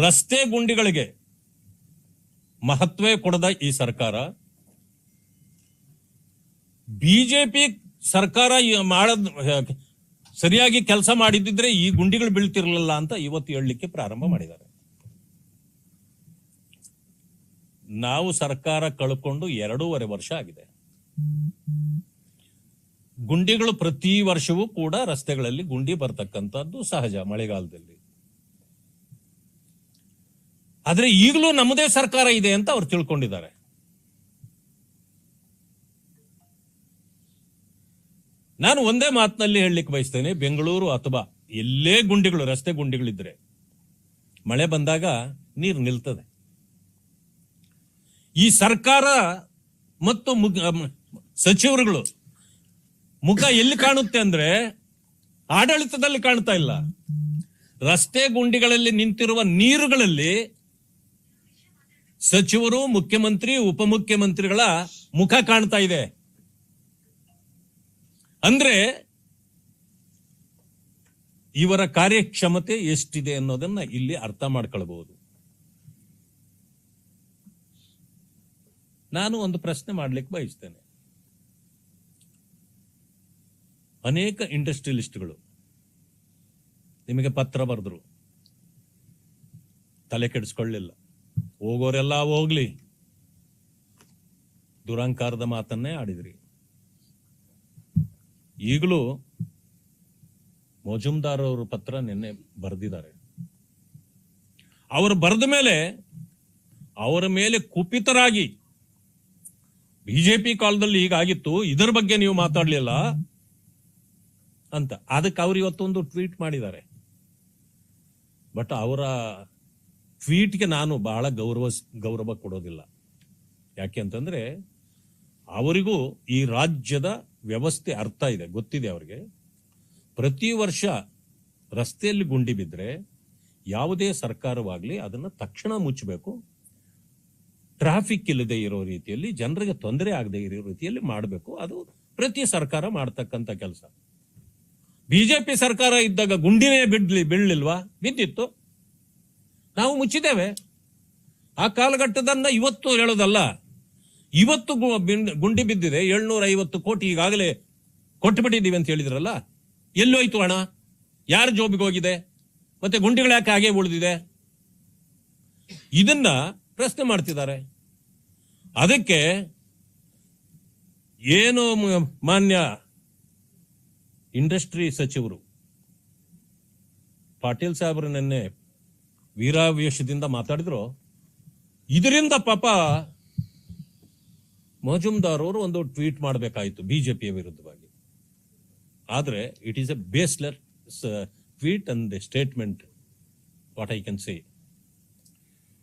ರಸ್ತೆ ಗುಂಡಿಗಳಿಗೆ ಮಹತ್ವೇ ಕೊಡದ ಈ ಸರ್ಕಾರ. ಬಿಜೆಪಿ ಸರ್ಕಾರ ಮಾಡದ್ ಸರಿಯಾಗಿ ಕೆಲಸ ಮಾಡಿದ್ದಿದ್ರೆ ಈ ಗುಂಡಿಗಳು ಬೀಳ್ತಿರ್ಲಿಲ್ಲ ಅಂತ ಇವತ್ತು ಹೇಳಲಿಕ್ಕೆ ಪ್ರಾರಂಭ ಮಾಡಿದ್ದಾರೆ. ನಾವು ಸರ್ಕಾರ ಕಳ್ಕೊಂಡು ಎರಡೂವರೆ ವರ್ಷ ಆಗಿದೆ. ಗುಂಡಿಗಳು ಪ್ರತಿ ವರ್ಷವೂ ಕೂಡ ರಸ್ತೆಗಳಲ್ಲಿ ಗುಂಡಿ ಬರ್ತಕ್ಕಂಥದ್ದು ಸಹಜ ಮಳೆಗಾಲದಲ್ಲಿ. ಆದ್ರೆ ಈಗಲೂ ನಮ್ಮದೇ ಸರ್ಕಾರ ಇದೆ ಅಂತ ಅವ್ರು ತಿಳ್ಕೊಂಡಿದ್ದಾರೆ. ನಾನು ಒಂದೇ ಮಾತಿನಲ್ಲಿ ಹೇಳಲಿಕ್ಕೆ ಬಯಸ್ತೇನೆ, ಬೆಂಗಳೂರು ಅಥವಾ ಎಲ್ಲೇ ಗುಂಡಿಗಳು, ರಸ್ತೆ ಗುಂಡಿಗಳಿದ್ರೆ ಮಳೆ ಬಂದಾಗ ನೀರು ನಿಲ್ತದೆ. ಈ ಸರ್ಕಾರ ಮತ್ತು ಸಚಿವರುಗಳು ಮುಖ ಎಲ್ಲಿ ಕಾಣುತ್ತೆ ಅಂದ್ರೆ ಆಡಳಿತದಲ್ಲಿ ಕಾಣ್ತಾ ಇಲ್ಲ. ರಸ್ತೆ ಗುಂಡಿಗಳಲ್ಲಿ ನಿಂತಿರುವ ನೀರುಗಳಲ್ಲಿ ಸಚಿವರು, ಮುಖ್ಯಮಂತ್ರಿ, ಉಪಮುಖ್ಯಮಂತ್ರಿಗಳ ಮುಖ ಕಾಣ್ತಾ ಇದೆ. ಅಂದ್ರೆ ಇವರ ಕಾರ್ಯಕ್ಷಮತೆ ಎಷ್ಟಿದೆ ಅನ್ನೋದನ್ನ ಇಲ್ಲಿ ಅರ್ಥ ಮಾಡ್ಕೊಳ್ಬಹುದು. ನಾನು ಒಂದು ಪ್ರಶ್ನೆ ಮಾಡ್ಲಿಕ್ಕೆ ಬಯಸ್ತೇನೆ. ಅನೇಕ ಇಂಡಸ್ಟ್ರಿಯಲಿಸ್ಟ್ಗಳು ನಿಮಗೆ ಪತ್ರ ಬರೆದ್ರು, ತಲೆ ಕೆಡಿಸ್ಕೊಳ್ಳಿಲ್ಲ. ಹೋಗೋರೆಲ್ಲ ಹೋಗ್ಲಿ. ದುರಂಕಾರದ ಮಾತನ್ನೇ ಆಡಿದ್ರಿ. ಈಗಲೂ ಮಜುಮ್ದಾರ್ ಅವರು ಪತ್ರ ನಿನ್ನೆ ಬರೆದಿದ್ದಾರೆ. ಅವರು ಬರೆದ ಮೇಲೆ ಅವರ ಮೇಲೆ ಕುಪಿತರಾಗಿ ಬಿಜೆಪಿ ಕಾಲದಲ್ಲಿ ಹೀಗಾಗಿತ್ತು ಇದರ ಬಗ್ಗೆ ನೀವು ಮಾತಾಡಲಿಲ್ಲ ಅಂತ. ಅದಕ್ಕೆ ಅವ್ರು ಇವತ್ತೊಂದು ಟ್ವೀಟ್ ಮಾಡಿದ್ದಾರೆ. ಬಟ್ ಅವರ ಟ್ವೀಟ್ಗೆ ನಾನು ಬಹಳ ಗೌರವ ಗೌರವ ಕೊಡೋದಿಲ್ಲ. ಯಾಕೆ ಅಂತಂದ್ರೆ ಅವರಿಗೂ ಈ ರಾಜ್ಯದ ವ್ಯವಸ್ಥೆ ಅರ್ಥ ಇದೆ, ಗೊತ್ತಿದೆ ಅವರಿಗೆ. ಪ್ರತಿ ವರ್ಷ ರಸ್ತೆಯಲ್ಲಿ ಗುಂಡಿ ಬಿದ್ದರೆ ಯಾವುದೇ ಸರ್ಕಾರವಾಗಲಿ ಅದನ್ನು ತಕ್ಷಣ ಮುಚ್ಚಬೇಕು. ಟ್ರಾಫಿಕ್ ಇಲ್ಲದೆ ಇರೋ ರೀತಿಯಲ್ಲಿ, ಜನರಿಗೆ ತೊಂದರೆ ಆಗದೆ ಇರೋ ರೀತಿಯಲ್ಲಿ ಮಾಡಬೇಕು. ಅದು ಪ್ರತಿ ಸರ್ಕಾರ ಮಾಡ್ತಕ್ಕಂಥ ಕೆಲಸ. ಬಿಜೆಪಿ ಸರ್ಕಾರ ಇದ್ದಾಗ ಗುಂಡಿನೇ ಬಿಡ್ಲಿ, ಬೀಳಲಿಲ್ವಾ? ಬಿದ್ದಿತ್ತು. ನಾವು ಮುಚ್ಚಿದ್ದೇವೆ. ಆ ಕಾಲಘಟ್ಟದನ್ನ ಇವತ್ತು ಹೇಳೋದಲ್ಲ. ಇವತ್ತು ಗುಂಡಿ ಬಿದ್ದಿದೆ. ಏಳ್ನೂರ ಐವತ್ತು ಕೋಟಿ ಈಗಾಗಲೇ ಕೊಟ್ಟು ಬಿಟ್ಟಿದ್ದೀವಿ ಅಂತ ಹೇಳಿದ್ರಲ್ಲ. ಎಲ್ಲೋಯ್ತು ಹಣ? ಯಾರ ಜೋಬಿಗೆ ಹೋಗಿದೆ? ಮತ್ತೆ ಗುಂಡಿಗಳು ಯಾಕೆ ಹಾಗೆ ಉಳಿದಿದೆ? ಇದನ್ನ ಪ್ರಶ್ನೆ ಮಾಡ್ತಿದ್ದಾರೆ. ಅದಕ್ಕೆ ಏನು ಮಾನ್ಯ ಇಂಡಸ್ಟ್ರಿ ಸಚಿವರು ಪಾಟೀಲ್ ಸಾಹೇಬರು ನಿನ್ನೆ ವೀರಾವೇಶದಿಂದ ಮಾತಾಡಿದ್ರು. ಇದರಿಂದ ಪಾಪ ಮಜುಮ್ದಾರ್ ಅವರು ಒಂದು ಟ್ವೀಟ್ ಮಾಡಬೇಕಾಯಿತು ಬಿಜೆಪಿಯ ವಿರುದ್ಧವಾಗಿ. ಆದ್ರೆ it is a baseless tweet and statement what I can say